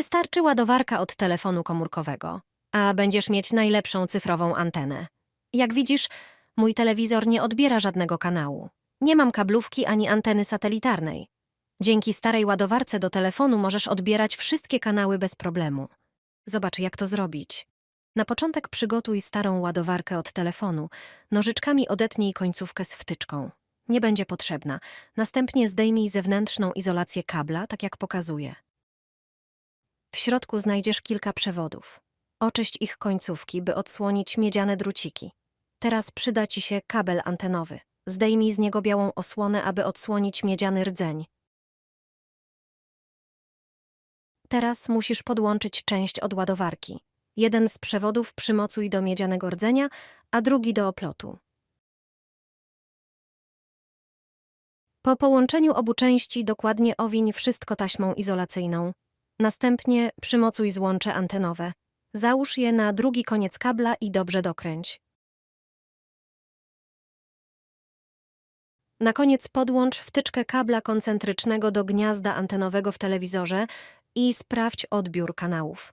Wystarczy ładowarka od telefonu komórkowego, a będziesz mieć najlepszą cyfrową antenę. Jak widzisz, mój telewizor nie odbiera żadnego kanału. Nie mam kablówki ani anteny satelitarnej. Dzięki starej ładowarce do telefonu możesz odbierać wszystkie kanały bez problemu. Zobacz, jak to zrobić. Na początek przygotuj starą ładowarkę od telefonu. Nożyczkami odetnij końcówkę z wtyczką. Nie będzie potrzebna. Następnie zdejmij zewnętrzną izolację kabla, tak jak pokazuję. W środku znajdziesz kilka przewodów. Oczyść ich końcówki, by odsłonić miedziane druciki. Teraz przyda ci się kabel antenowy. Zdejmij z niego białą osłonę, aby odsłonić miedziany rdzeń. Teraz musisz podłączyć część od ładowarki. Jeden z przewodów przymocuj do miedzianego rdzenia, a drugi do oplotu. Po połączeniu obu części dokładnie owiń wszystko taśmą izolacyjną. Następnie przymocuj złącze antenowe. Załóż je na drugi koniec kabla i dobrze dokręć. Na koniec podłącz wtyczkę kabla koncentrycznego do gniazda antenowego w telewizorze i sprawdź odbiór kanałów.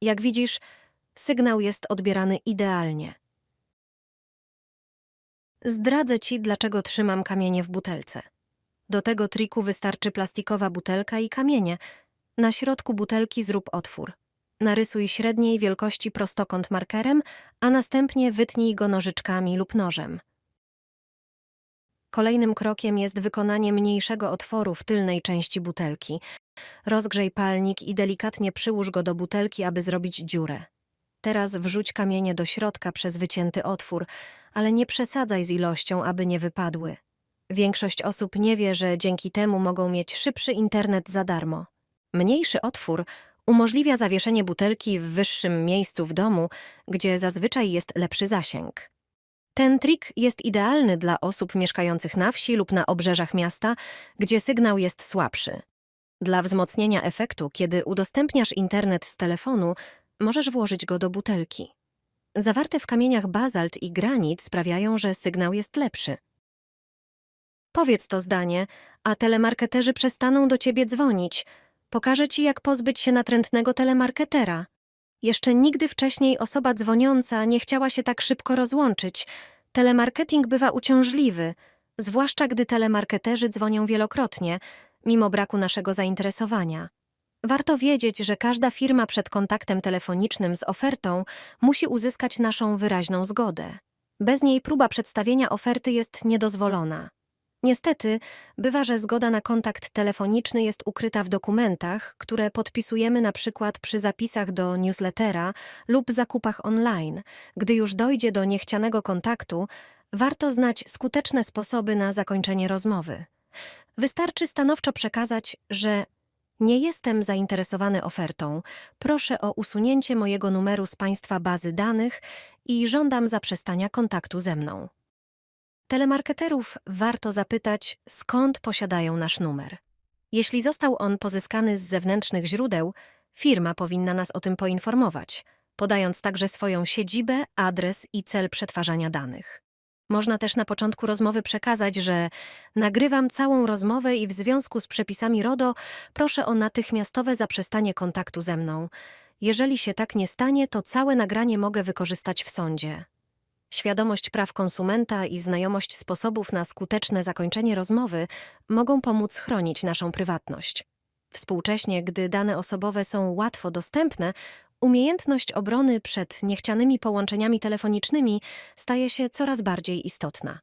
Jak widzisz, sygnał jest odbierany idealnie. Zdradzę ci, dlaczego trzymam kamienie w butelce. Do tego triku wystarczy plastikowa butelka i kamienie. Na środku butelki zrób otwór. Narysuj średniej wielkości prostokąt markerem, a następnie wytnij go nożyczkami lub nożem. Kolejnym krokiem jest wykonanie mniejszego otworu w tylnej części butelki. Rozgrzej palnik i delikatnie przyłóż go do butelki, aby zrobić dziurę. Teraz wrzuć kamienie do środka przez wycięty otwór, ale nie przesadzaj z ilością, aby nie wypadły. Większość osób nie wie, że dzięki temu mogą mieć szybszy internet za darmo. Mniejszy otwór umożliwia zawieszenie butelki w wyższym miejscu w domu, gdzie zazwyczaj jest lepszy zasięg. Ten trik jest idealny dla osób mieszkających na wsi lub na obrzeżach miasta, gdzie sygnał jest słabszy. Dla wzmocnienia efektu, kiedy udostępniasz internet z telefonu, możesz włożyć go do butelki. Zawarte w kamieniach bazalt i granit sprawiają, że sygnał jest lepszy. Powiedz to zdanie, a telemarketerzy przestaną do ciebie dzwonić. Pokażę ci, jak pozbyć się natrętnego telemarketera. Jeszcze nigdy wcześniej osoba dzwoniąca nie chciała się tak szybko rozłączyć. Telemarketing bywa uciążliwy, zwłaszcza gdy telemarketerzy dzwonią wielokrotnie, mimo braku naszego zainteresowania. Warto wiedzieć, że każda firma przed kontaktem telefonicznym z ofertą musi uzyskać naszą wyraźną zgodę. Bez niej próba przedstawienia oferty jest niedozwolona. Niestety, bywa, że zgoda na kontakt telefoniczny jest ukryta w dokumentach, które podpisujemy na przykład przy zapisach do newslettera lub zakupach online. Gdy już dojdzie do niechcianego kontaktu, warto znać skuteczne sposoby na zakończenie rozmowy. Wystarczy stanowczo przekazać, że nie jestem zainteresowany ofertą. Proszę o usunięcie mojego numeru z Państwa bazy danych i żądam zaprzestania kontaktu ze mną. Telemarketerów warto zapytać, skąd posiadają nasz numer. Jeśli został on pozyskany z zewnętrznych źródeł, firma powinna nas o tym poinformować, podając także swoją siedzibę, adres i cel przetwarzania danych. Można też na początku rozmowy przekazać, że nagrywam całą rozmowę i w związku z przepisami RODO proszę o natychmiastowe zaprzestanie kontaktu ze mną. Jeżeli się tak nie stanie, to całe nagranie mogę wykorzystać w sądzie. Świadomość praw konsumenta i znajomość sposobów na skuteczne zakończenie rozmowy mogą pomóc chronić naszą prywatność. Współcześnie, gdy dane osobowe są łatwo dostępne, umiejętność obrony przed niechcianymi połączeniami telefonicznymi staje się coraz bardziej istotna.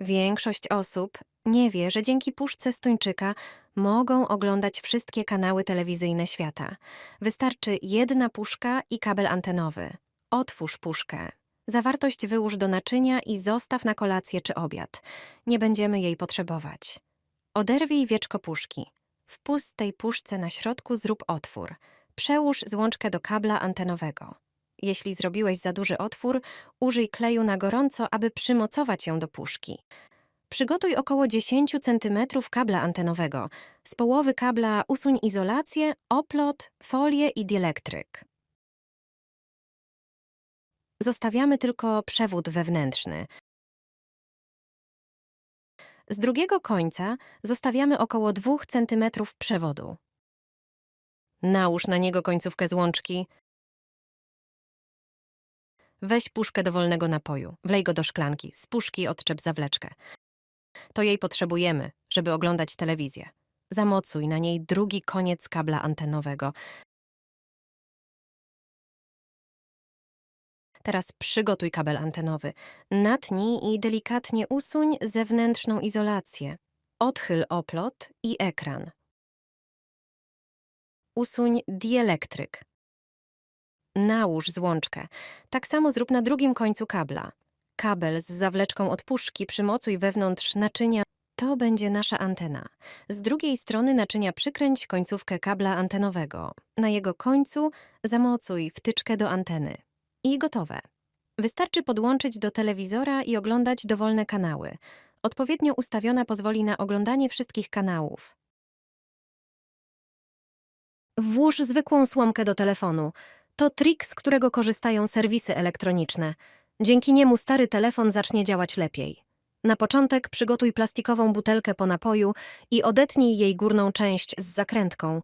Większość osób nie wie, że dzięki puszce z tuńczyka mogą oglądać wszystkie kanały telewizyjne świata. Wystarczy jedna puszka i kabel antenowy. Otwórz puszkę. Zawartość wyłóż do naczynia i zostaw na kolację czy obiad. Nie będziemy jej potrzebować. Oderwij wieczko puszki. W pustej puszce na środku zrób otwór. Przełóż złączkę do kabla antenowego. Jeśli zrobiłeś za duży otwór, użyj kleju na gorąco, aby przymocować ją do puszki. Przygotuj około 10 cm kabla antenowego. Z połowy kabla usuń izolację, oplot, folię i dielektryk. Zostawiamy tylko przewód wewnętrzny. Z drugiego końca zostawiamy około 2 cm przewodu. Nałóż na niego końcówkę złączki. Weź puszkę dowolnego napoju, wlej go do szklanki, z puszki odczep zawleczkę. To jej potrzebujemy, żeby oglądać telewizję. Zamocuj na niej drugi koniec kabla antenowego. Teraz przygotuj kabel antenowy. Natnij i delikatnie usuń zewnętrzną izolację. Odchyl oplot i ekran. Usuń dielektryk. Nałóż złączkę. Tak samo zrób na drugim końcu kabla. Kabel z zawleczką od puszki przymocuj wewnątrz naczynia. To będzie nasza antena. Z drugiej strony naczynia przykręć końcówkę kabla antenowego. Na jego końcu zamocuj wtyczkę do anteny. I gotowe. Wystarczy podłączyć do telewizora i oglądać dowolne kanały. Odpowiednio ustawiona pozwoli na oglądanie wszystkich kanałów. Włóż zwykłą słomkę do telefonu. To trik, z którego korzystają serwisy elektroniczne. Dzięki niemu stary telefon zacznie działać lepiej. Na początek przygotuj plastikową butelkę po napoju i odetnij jej górną część z zakrętką.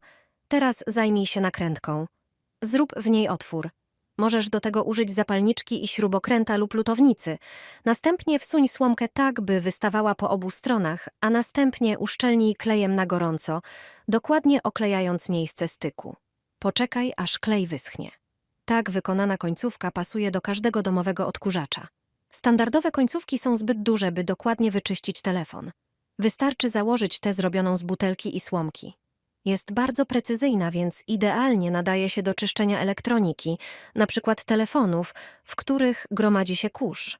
Teraz zajmij się nakrętką. Zrób w niej otwór. Możesz do tego użyć zapalniczki i śrubokręta lub lutownicy. Następnie wsuń słomkę tak, by wystawała po obu stronach, a następnie uszczelnij klejem na gorąco, dokładnie oklejając miejsce styku. Poczekaj, aż klej wyschnie. Tak wykonana końcówka pasuje do każdego domowego odkurzacza. Standardowe końcówki są zbyt duże, by dokładnie wyczyścić telefon. Wystarczy założyć tę zrobioną z butelki i słomki. Jest bardzo precyzyjna, więc idealnie nadaje się do czyszczenia elektroniki, przykład telefonów, w których gromadzi się kurz.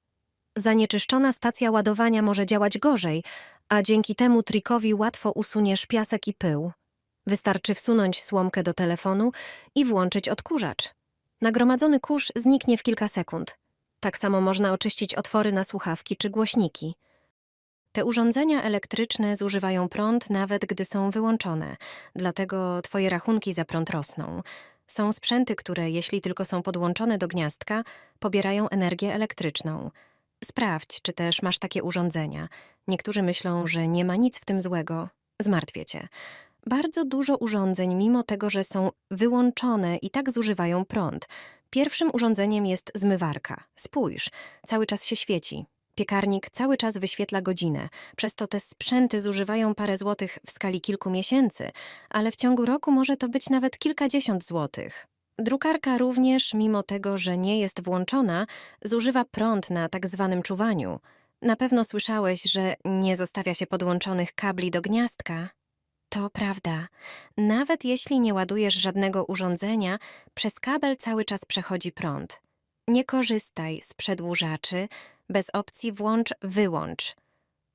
Zanieczyszczona stacja ładowania może działać gorzej, a dzięki temu trikowi łatwo usuniesz piasek i pył. Wystarczy wsunąć słomkę do telefonu i włączyć odkurzacz. Nagromadzony kurz zniknie w kilka sekund. Tak samo można oczyścić otwory na słuchawki czy głośniki. Te urządzenia elektryczne zużywają prąd nawet gdy są wyłączone, dlatego twoje rachunki za prąd rosną. Są sprzęty, które, jeśli tylko są podłączone do gniazdka, pobierają energię elektryczną. Sprawdź, czy też masz takie urządzenia. Niektórzy myślą, że nie ma nic w tym złego. Zmartwię cię. Bardzo dużo urządzeń, mimo tego, że są wyłączone, i tak zużywają prąd. Pierwszym urządzeniem jest zmywarka. Spójrz, cały czas się świeci. Piekarnik cały czas wyświetla godzinę, przez to te sprzęty zużywają parę złotych w skali kilku miesięcy, ale w ciągu roku może to być nawet kilkadziesiąt złotych. Drukarka również, mimo tego, że nie jest włączona, zużywa prąd na tak zwanym czuwaniu. Na pewno słyszałeś, że nie zostawia się podłączonych kabli do gniazdka. To prawda. Nawet jeśli nie ładujesz żadnego urządzenia, przez kabel cały czas przechodzi prąd. Nie korzystaj z przedłużaczy, bez opcji włącz-wyłącz.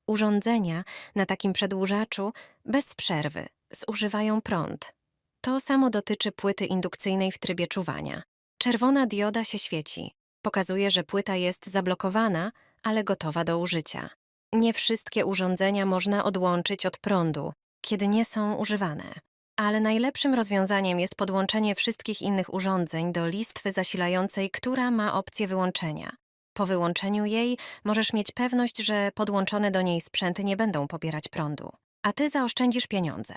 Urządzenia na takim przedłużaczu bez przerwy zużywają prąd. To samo dotyczy płyty indukcyjnej w trybie czuwania. Czerwona dioda się świeci. Pokazuje, że płyta jest zablokowana, ale gotowa do użycia. Nie wszystkie urządzenia można odłączyć od prądu, kiedy nie są używane. Ale najlepszym rozwiązaniem jest podłączenie wszystkich innych urządzeń do listwy zasilającej, która ma opcję wyłączenia. Po wyłączeniu jej możesz mieć pewność, że podłączone do niej sprzęty nie będą pobierać prądu, a ty zaoszczędzisz pieniądze.